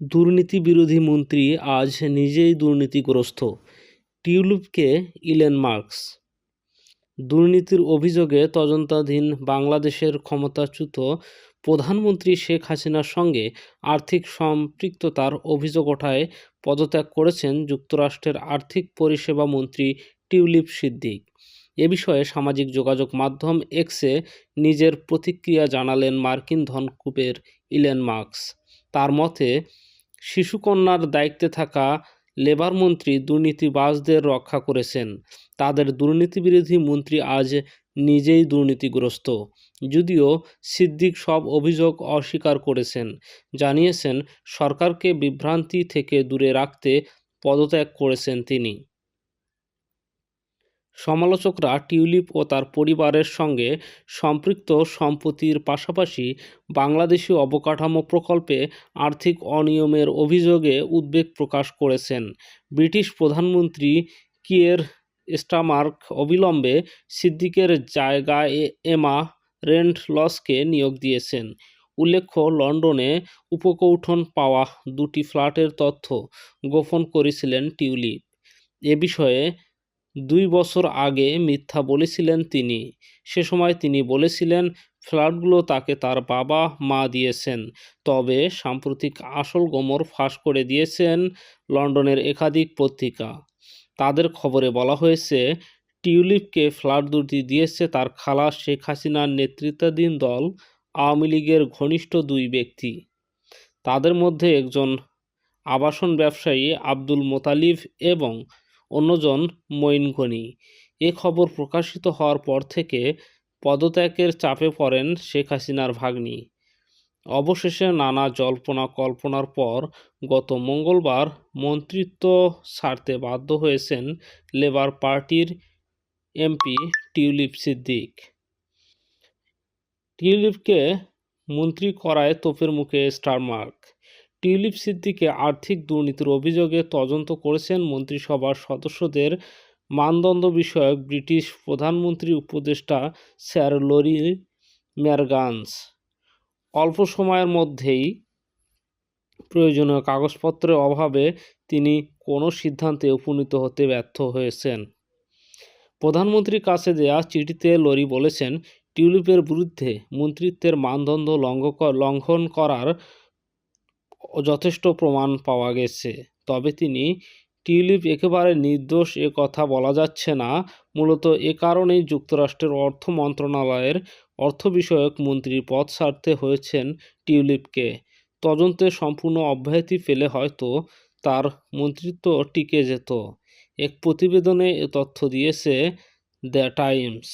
দুর্নীতি বিরোধী মন্ত্রী আজ নিজেই দুর্নীতিগ্রস্ত। টিউলিপকে ইলেন মার্কস। দুর্নীতির অভিযোগে তদন্তাধীন বাংলাদেশের ক্ষমতাচ্যুত প্রধানমন্ত্রী শেখ হাসিনার সঙ্গে আর্থিক সম্পৃক্ততার অভিযোগ ওঠায় পদত্যাগ করেছেন যুক্তরাষ্ট্রের আর্থিক পরিষেবা মন্ত্রী টিউলিপ সিদ্দিক। এ বিষয়ে সামাজিক যোগাযোগ মাধ্যম এক্সে নিজের প্রতিক্রিয়া জানালেন মার্কিন ধনকুবের ইলেন মার্কস। তার মতে শিশুকন্যার দায়িত্বে থাকা লেবার মন্ত্রী দুর্নীতিবাজদের রক্ষা করেছেন। তাদের দুর্নীতিবিরোধী মন্ত্রী আজ নিজেই দুর্নীতিগ্রস্ত। যদিও সিদ্দিক সব অভিযোগ অস্বীকার করেছেন। জানিয়েছেন, সরকারকে বিভ্রান্তি থেকে দূরে রাখতে পদত্যাগ করেছেন তিনি। সমালোচকরা টিউলিপ ও তার পরিবারের সঙ্গে সম্পৃক্ত সম্পত্তির পাশাপাশি বাংলাদেশি অবকাঠামো প্রকল্পে আর্থিক অনিয়মের অভিযোগে উদ্বেগ প্রকাশ করেছেন। ব্রিটিশ প্রধানমন্ত্রী কিয়ের স্টামার্ক অবিলম্বে সিদ্দিকের জায়গায় এমা রেন্ট লসকে নিয়োগ দিয়েছেন। উল্লেখ্য, লন্ডনে উপকৌঠন পাওয়া দুটি ফ্ল্যাটের তথ্য গোপন করেছিলেন টিউলিপ। এ বিষয়ে দুই বছর আগে মিথ্যা বলেছিলেন তিনি। সে সময় তিনি বলেছিলেন, ফ্ল্যাটগুলো তাকে তার বাবা, মা দিয়েছেন। তবে সাম্প্রতিক আসল গোমর ফাঁস করে দিয়েছেন লন্ডনের একাধিক পত্রিকা। তাদের খবরে বলা হয়েছে, টিউলিপকে ফ্ল্যাট দুটি দিয়েছে তার খালা শেখ হাসিনার নেতৃত্বাধীন দল, আওয়ামী লীগের ঘনিষ্ঠ দুই ব্যক্তি। তাদের মধ্যে একজন আবাসন ব্যবসায়ী আব্দুল মোতালিব এবং অন্যজন মঈন গনি এ খবর প্রকাশিত হওয়ার পর থেকে পদত্যাগের চাপে পড়েন শেখ হাসিনার ভাগ্নি। অবশেষে নানা জল্পনা কল্পনার পর গত মঙ্গলবার মন্ত্রিত্ব ছাড়তে বাধ্য হয়েছেন লেবার পার্টির এমপি টিউলিপ সিদ্দিক। টিউলিপকে মন্ত্রী করায় তোপের মুখে স্টারমার্ক। টিউলিপ সিদ্দিকে আর্থিক দুর্নীতির অভিযোগে তদন্ত করেছেন মন্ত্রিসভার সদস্যদের মানদণ্ড বিষয়ক ব্রিটিশ প্রধানমন্ত্রী উপদেষ্টা স্যার লরি ম্যারগানস। অল্প সময়ের মধ্যেই প্রয়োজনীয় কাগজপত্রের অভাবে তিনি কোনো সিদ্ধান্তে উপনীত হতে ব্যর্থ হয়েছেন। প্রধানমন্ত্রীর কাছে দেয়া চিঠিতে লরি বলেছেন, টিউলিপের বিরুদ্ধে মন্ত্রিত্বের মানদণ্ড লঙ্ঘ লঙ্ঘন করার যথেষ্ট প্রমাণ পাওয়া গেছে। তবে তিনি টিউলিপ একেবারে নির্দোষ, এ কথা বলা যাচ্ছে না। মূলত এ কারণেই যুক্তরাষ্ট্রের অর্থ মন্ত্রণালয়ের অর্থ বিষয়ক মন্ত্রীর পদ ছাড়তে হয়েছেন টিউলিপকে। তদন্তে সম্পূর্ণ অব্যাহতি পেলে হয়তো তার মন্ত্রিত্ব টিকে যেত। এক প্রতিবেদনে এ তথ্য দিয়েছে দ্য টাইমস।